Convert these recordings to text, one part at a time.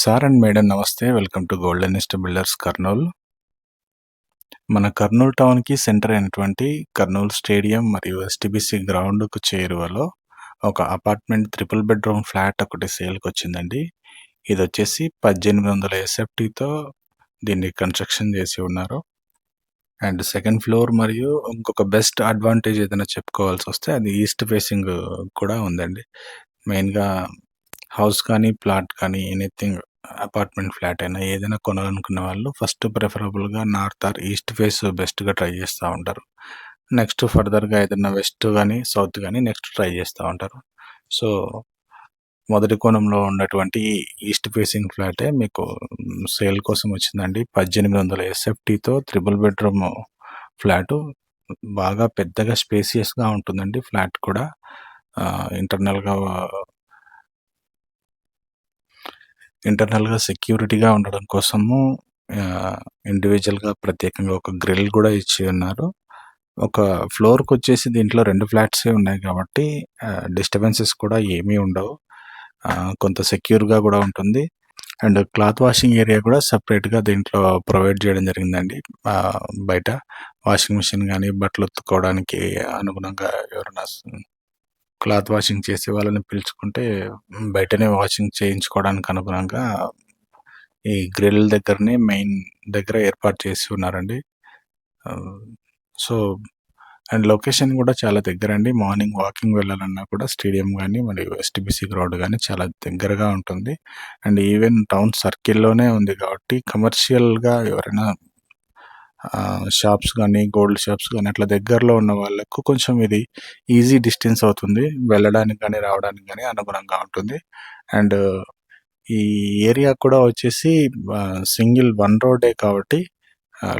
Sir and madam నమస్తే. Welcome to golden east builders Kurnool. మన కర్నూలు టౌన్కి సెంటర్ అయినటువంటి కర్నూలు స్టేడియం మరియు ఎస్టీబీసీ గ్రౌండ్కు చేరువలో ఒక అపార్ట్మెంట్ త్రిపుల్ బెడ్రూమ్ ఫ్లాట్ ఒకటి సేల్కి వచ్చిందండి. ఇది వచ్చేసి పద్దెనిమిది వందల ఎస్ఎఫ్టీతో దీన్ని కన్స్ట్రక్షన్ చేసి ఉన్నారు. అండ్ సెకండ్ ఫ్లోర్ మరియు ఇంకొక బెస్ట్ అడ్వాంటేజ్ ఏదైనా చెప్పుకోవాల్సి వస్తే అది ఈస్ట్ ఫేసింగ్ కూడా ఉందండి. మెయిన్గా హౌస్ కానీ ప్లాట్ కానీ ఎనీథింగ్ అపార్ట్మెంట్ ఫ్లాట్ అయినా ఏదైనా కొనాలనుకున్న వాళ్ళు ఫస్ట్ ప్రిఫరబుల్గా నార్త్ ఆర్ ఈస్ట్ ఫేస్ బెస్ట్గా ట్రై చేస్తూ ఉంటారు. నెక్స్ట్ ఫర్దర్గా ఏదైనా వెస్ట్ కానీ సౌత్ కానీ నెక్స్ట్ ట్రై చేస్తూ ఉంటారు. సో మొదటి కోణంలో ఉన్నటువంటి ఈస్ట్ ఫేసింగ్ ఫ్లాటే మీకు సేల్ కోసం వచ్చిందండి. పద్దెనిమిది వందల ఎస్ఎఫ్టీతో త్రిబుల్ బెడ్రూమ్ ఫ్లాటు. బాగా పెద్దగా స్పేసియస్గా ఉంటుందండి ఫ్లాట్ కూడా. ఇంటర్నల్గా ఇంటర్నల్‌గా సెక్యూరిటీగా ఉండడం కోసము ఇండివిజువల్‌గా ప్రత్యేకంగా ఒక గ్రిల్ కూడా ఇచ్చి ఉన్నారు. ఒక ఫ్లోర్కి వచ్చేసి దీంట్లో రెండు ఫ్లాట్సే ఉన్నాయి కాబట్టి డిస్టర్బెన్సెస్ కూడా ఏమీ ఉండవు. కొంత సెక్యూర్‌గా కూడా ఉంటుంది. అండ్ క్లాత్ వాషింగ్ ఏరియా కూడా సపరేట్గా దీంట్లో ప్రొవైడ్ చేయడం జరిగిందండి. బయట వాషింగ్ మిషన్ కానీ బట్టలు ఉత్తుకోవడానికి అనుగుణంగా ఎవరైనా క్లాత్ వాషింగ్ చేసే వాళ్ళని పిలుచుకుంటే బయటనే వాషింగ్ చేయించుకోవడానికి అనుగుణంగా ఈ గ్రిల్ దగ్గరనే మెయిన్ దగ్గర ఏర్పాటు చేసి ఉన్నారండి. సో అండ్ లొకేషన్ కూడా చాలా దగ్గర అండి. మార్నింగ్ వాకింగ్ వెళ్ళాలన్నా కూడా స్టేడియం కానీ మరి ఎస్టిబిసి గ్రౌండ్ కానీ చాలా దగ్గరగా ఉంటుంది. అండ్ ఈవెన్ టౌన్ సర్కిల్లోనే ఉంది కాబట్టి కమర్షియల్గా ఎవరైనా షాప్స్ కానీ గోల్డ్ షాప్స్ కానీ అట్లా దగ్గరలో ఉన్న వాళ్ళకు కొంచెం ఇది ఈజీ డిస్టెన్స్ అవుతుంది. వెళ్ళడానికి కానీ రావడానికి కానీ అనుగుణంగా ఉంటుంది. అండ్ ఈ ఏరియా కూడా వచ్చేసి సింగిల్ వన్ రోడే కాబట్టి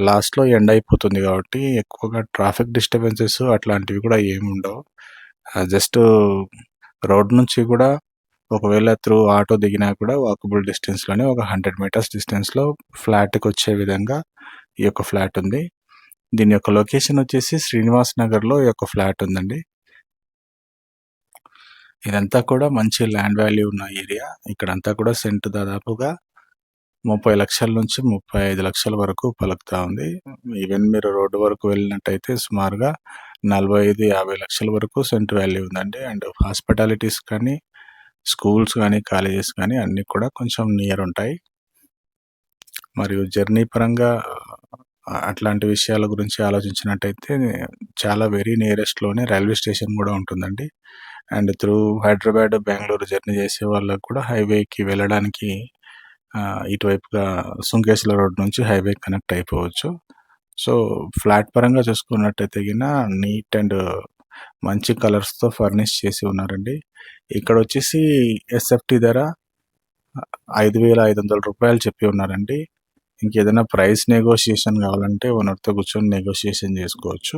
లాస్ట్లో ఎండ్ అయిపోతుంది కాబట్టి ఎక్కువగా ట్రాఫిక్ డిస్టర్బెన్సెస్ అట్లాంటివి కూడా ఏమి ఉండవు. జస్ట్ రోడ్ నుంచి కూడా ఒకవేళ త్రూ ఆటో దిగినా కూడా వాకబుల్ డిస్టెన్స్లోనే ఒక హండ్రెడ్ మీటర్స్ డిస్టెన్స్లో ఫ్లాట్కి వచ్చే విధంగా ఈ యొక్క ఫ్లాట్ ఉంది. దీని యొక్క లొకేషన్ వచ్చేసి శ్రీనివాస్ నగర్లో ఈ యొక్క ఫ్లాట్ ఉందండి. ఇదంతా కూడా మంచి ల్యాండ్ వాల్యూ ఉన్న ఏరియా. ఇక్కడంతా కూడా సెంట్ దాదాపుగా ముప్పై లక్షల నుంచి ముప్పై ఐదు లక్షల వరకు పలుకుతా ఉంది. ఈవెన్ మీరు రోడ్డు వరకు వెళ్ళినట్టయితే సుమారుగా నలభై ఐదు యాభై లక్షల వరకు సెంట్ వాల్యూ ఉందండి. అండ్ హాస్పిటాలిటీస్ కానీ స్కూల్స్ కానీ కాలేజెస్ కానీ అన్నీ కూడా కొంచెం నియర్ ఉంటాయి. మరియు జర్నీ పరంగా అట్లాంటి విషయాల గురించి ఆలోచించినట్టయితే చాలా వెరీ నియరెస్ట్‌లోనే రైల్వే స్టేషన్ కూడా ఉంటుందండి. And through Hyderabad, Bengaluru journey చేసే వాళ్ళకి కూడా హైవేకి వెళ్ళడానికి ఇటువైపుగా సుంకేశ్వర రోడ్ నుంచి హైవే కనెక్ట్ అయిపోవచ్చు. సో, ఫ్లాట్ పరంగా చూసుకున్నట్టయితే గిన నీట్ అండ్ మంచి కలర్స్‌తో ఫర్నిష్ చేసి ఉన్నారండి. ఇక్కడ వచ్చేసి ఎస్ఎఫ్‌టీ ధర ఐదు వేల ఐదు వందల రూపాయలు చెప్పి ఉన్నారండి. ఇంకేదైనా ప్రైస్ నెగోషియేషన్ కావాలంటే ఓనర్తో కూర్చొని నెగోషియేషన్ చేసుకోవచ్చు.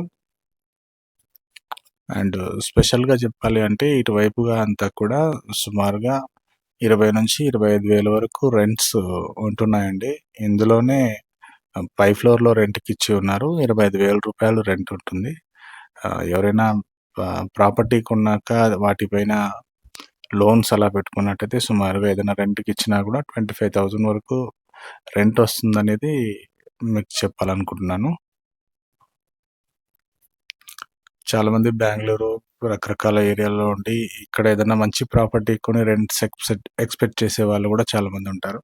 అండ్ స్పెషల్గా చెప్పాలి అంటే ఇటువైపుగా అంతా కూడా సుమారుగా ఇరవై నుంచి ఇరవై ఐదు వేల వరకు రెంట్స్ ఉంటున్నాయండి. ఇందులోనే పై ఫ్లోర్లో రెంట్కి ఇచ్చి ఉన్నారు. ఇరవై ఐదు వేల రూపాయలు రెంట్ ఉంటుంది. ఎవరైనా ప్రాపర్టీ కొన్నాక వాటిపైన లోన్స్ అలా పెట్టుకున్నట్టయితే సుమారుగా ఏదైనా రెంట్కి ఇచ్చినా కూడా ట్వంటీ ఫైవ్ థౌజండ్ వరకు రెంట్ వస్తుందనేది మీకు చెప్పాలనుకుంటున్నాను. చాలామంది బెంగళూరు రకరకాల ఏరియాలో ఉండి ఇక్కడ ఏదైనా మంచి ప్రాపర్టీ కొని రెంట్ ఎక్స్పెక్ట్ చేసే వాళ్ళు కూడా చాలామంది ఉంటారు.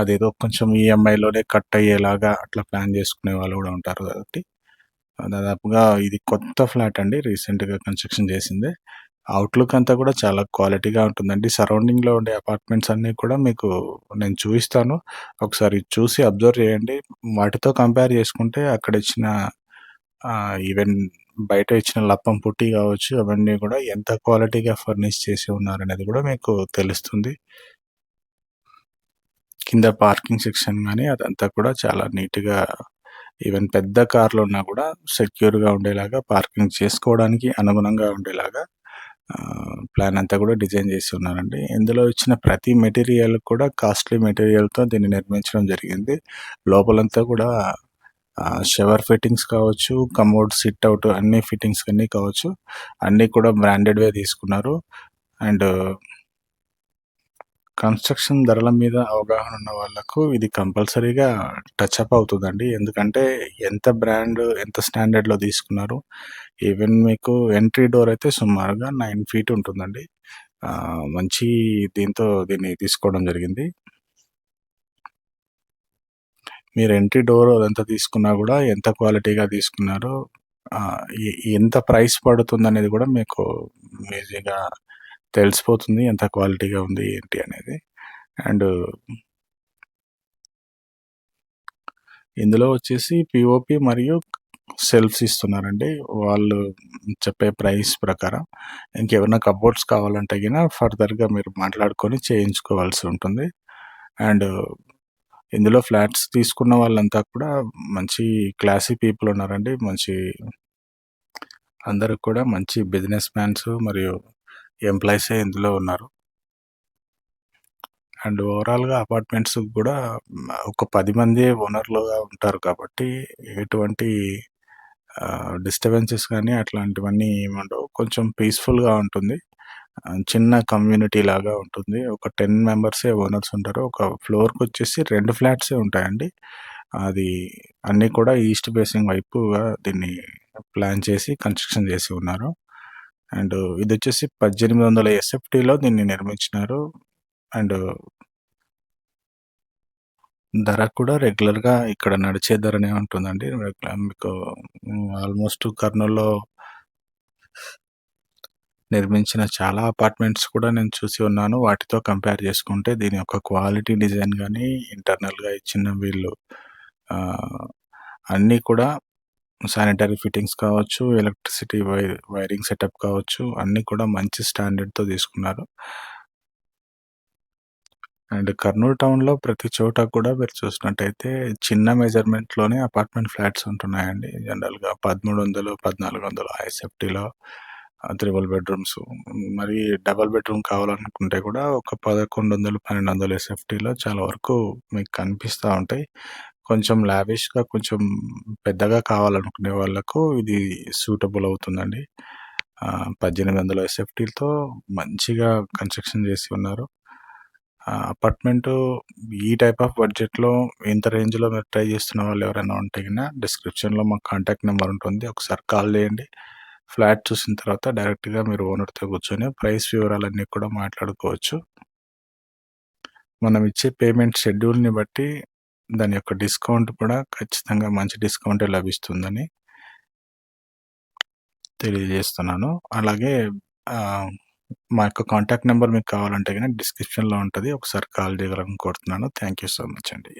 అదేదో కొంచెం ఈఎంఐలోనే కట్ అయ్యేలాగా అట్లా ప్లాన్ చేసుకునే వాళ్ళు కూడా ఉంటారు కాబట్టి దాదాపుగా ఇది కొత్త ఫ్లాట్ అండి. రీసెంట్గా కన్స్ట్రక్షన్ చేసిందే. అవుట్లుక్ అంతా కూడా చాలా క్వాలిటీగా ఉంటుందండి. సరౌండింగ్లో ఉండే అపార్ట్మెంట్స్ అన్నీ కూడా మీకు నేను చూపిస్తాను. ఒకసారి చూసి అబ్జర్వ్ చేయండి. వాటితో కంపేర్ చేసుకుంటే అక్కడ ఇచ్చిన ఈవెన్ బయట ఇచ్చిన లప్పం పుట్టి కావచ్చు అవన్నీ కూడా ఎంత క్వాలిటీగా ఫర్నిష్ చేసి ఉన్నారనేది కూడా మీకు తెలుస్తుంది. కింద పార్కింగ్ సెక్షన్ కానీ అదంతా కూడా చాలా నీట్గా ఈవెన్ పెద్ద కార్లు ఉన్నా కూడా సెక్యూర్గా ఉండేలాగా పార్కింగ్ చేసుకోవడానికి అనుగుణంగా ఉండేలాగా ప్లాన్ అంతా కూడా డిజైన్ చేసి ఉన్నారండి ఇందులో ఇచ్చిన ప్రతి మెటీరియల్ కూడా కాస్ట్లీ మెటీరియల్తో దీన్ని నిర్మించడం జరిగింది. లోపలంతా కూడా షవర్ ఫిట్టింగ్స్ కావచ్చు కమోడ్ సిట్ అవుట్ అన్ని ఫిట్టింగ్స్ అన్నీ కావచ్చు అన్నీ కూడా బ్రాండెడ్వే తీసుకున్నారు. అండ్ కన్‌స్ట్రక్షన్ ధరల మీద అవగాహన ఉన్న వాళ్ళకు ఇది కంపల్సరీగా టచ్ అప్ అవుతుందండి. ఎందుకంటే ఎంత బ్రాండ్, ఎంత స్టాండర్డ్‌లో తీసుకున్నారు. ఈవెన్ మీకు ఎంట్రీ డోర్ అయితే సుమారుగా నైన్ ఫీట్ ఉంటుందండి. మంచి దీంతో దీన్ని తీసుకోవడం జరిగింది. మీరు ఎంట్రీ డోర్ అదంతా తీసుకున్నా కూడా ఎంత క్వాలిటీగా తీసుకున్నారో ఎంత ప్రైస్ పడుతుంది అనేది కూడా మీకు ఈజీగా తెలిసిపోతుంది. ఎంత క్వాలిటీగా ఉంది ఏంటి అనేది. అండ్ ఇందులో వచ్చేసి పిఓపి మరియు సెల్ఫ్స్ ఇస్తున్నారండి. వాళ్ళు చెప్పే ప్రైస్ ప్రకారం. ఇంకేమైనా కబోర్డ్స్ కావాలంటే గిన ఫర్దర్‌గా మీరు మాట్లాడుకొని చేయించుకోవాల్సి ఉంటుంది. అండ్ ఇందులో ఫ్లాట్స్ తీసుకున్న వాళ్ళంతా కూడా మంచి క్లాసీ పీపుల్ ఉన్నారండి. మంచి అందరూ కూడా మంచి బిజినెస్ మ్యాన్స్ మరియు ఎంప్లాయీసే ఇందులో ఉన్నారు. అండ్ ఓవరాల్‌గా అపార్ట్మెంట్స్ కూడా ఒక పది మందే ఓనర్‌లుగా ఉంటారు కాబట్టి ఎటువంటి డిస్టర్బెన్సెస్ కానీ అట్లాంటివన్నీ ఏముండవు. కొంచెం పీస్‌ఫుల్‌గా ఉంటుంది. చిన్న కమ్యూనిటీ లాగా ఉంటుంది. ఒక 10 మెంబర్సే ఓనర్స్ ఉంటారు. ఒక ఫ్లోర్కి వచ్చేసి రెండు ఫ్లాట్సే ఉంటాయండి. అది అన్నీ కూడా ఈస్ట్ ఫేసింగ్ వైపుగా దీన్ని ప్లాన్ చేసి కన్‌స్ట్రక్షన్ చేసి ఉన్నారు. అండ్ ఇది వచ్చేసి పద్దెనిమిది వందల ఎస్ఎఫ్టీలో దీన్ని నిర్మించినారు. అండ్ ధర కూడా రెగ్యులర్‌గా ఇక్కడ నడిచే ధరనే ఉంటుందండి. మీకు ఆల్మోస్ట్ కర్నూల్‌లో నిర్మించిన చాలా అపార్ట్మెంట్స్ కూడా నేను చూసి ఉన్నాను. వాటితో కంపేర్ చేసుకుంటే దీని యొక్క క్వాలిటీ డిజైన్ కానీ ఇంటర్నల్‌గా ఇచ్చిన వీళ్ళు అన్నీ కూడా శానిటరీ ఫిట్టింగ్స్ కావచ్చు, ఎలక్ట్రిసిటీ వై వైరింగ్ సెటప్ కావచ్చు, అన్నీ కూడా మంచి స్టాండర్డ్‌తో తీసుకున్నారు. అండ్ కర్నూలు టౌన్‌లో ప్రతి చోట కూడా మీరు చూసినట్టయితే చిన్న మెజర్‌మెంట్‌లోనే అపార్ట్మెంట్ ఫ్లాట్స్ ఉంటున్నాయండి. జనరల్‌గా 1300, 1400 ఐఎస్ఎఫ్టీలో ఆహ్, త్రిబుల్ బెడ్‌రూమ్స్ మరి డబల్ బెడ్‌రూమ్ కావాలనుకుంటే కూడా ఒక 1100, 1200 ఎస్ఎఫ్టీలో చాలా వరకు మీకు కనిపిస్తూ ఉంటాయి. కొంచెం లావిష్‌గా కొంచెం పెద్దగా కావాలనుకునే వాళ్ళకు ఇది సూటబుల్ అవుతుందండి. ఆహ్, 1800 ఎస్ఎఫ్టీలతో మంచిగా కన్‌స్ట్రక్షన్ చేసి ఉన్నారు. ఆహ్, అపార్ట్మెంటు ఈ టైప్ ఆఫ్ బడ్జెట్‌లో ఇంత రేంజ్‌లో మీరు ట్రై చేస్తున్న వాళ్ళు ఎవరైనా ఉంటే గిన డిస్క్రిప్షన్‌లో మా కాంటాక్ట్ నెంబర్ ఉంటుంది. ఒకసారి కాల్ చేయండి. ఫ్లాట్ చూసిన తర్వాత డైరెక్ట్‌గా మీరు ఓనర్‌తో కూర్చొని ప్రైస్ వివరాలన్నీ కూడా మాట్లాడుకోవచ్చు. మనం ఇచ్చే పేమెంట్ షెడ్యూల్‌ని బట్టి దాని యొక్క డిస్కౌంట్ కూడా ఖచ్చితంగా మంచి డిస్కౌంటే లభిస్తుందని తెలియజేస్తున్నాను. అలాగే మా యొక్క కాంటాక్ట్ నెంబర్ మీకు కావాలంటే కానీ డిస్క్రిప్షన్‌లో ఉంటుంది ఒకసారి కాల్ చేయగలని కోరుతున్నాను. థ్యాంక్ యూ సో మచ్ అండి.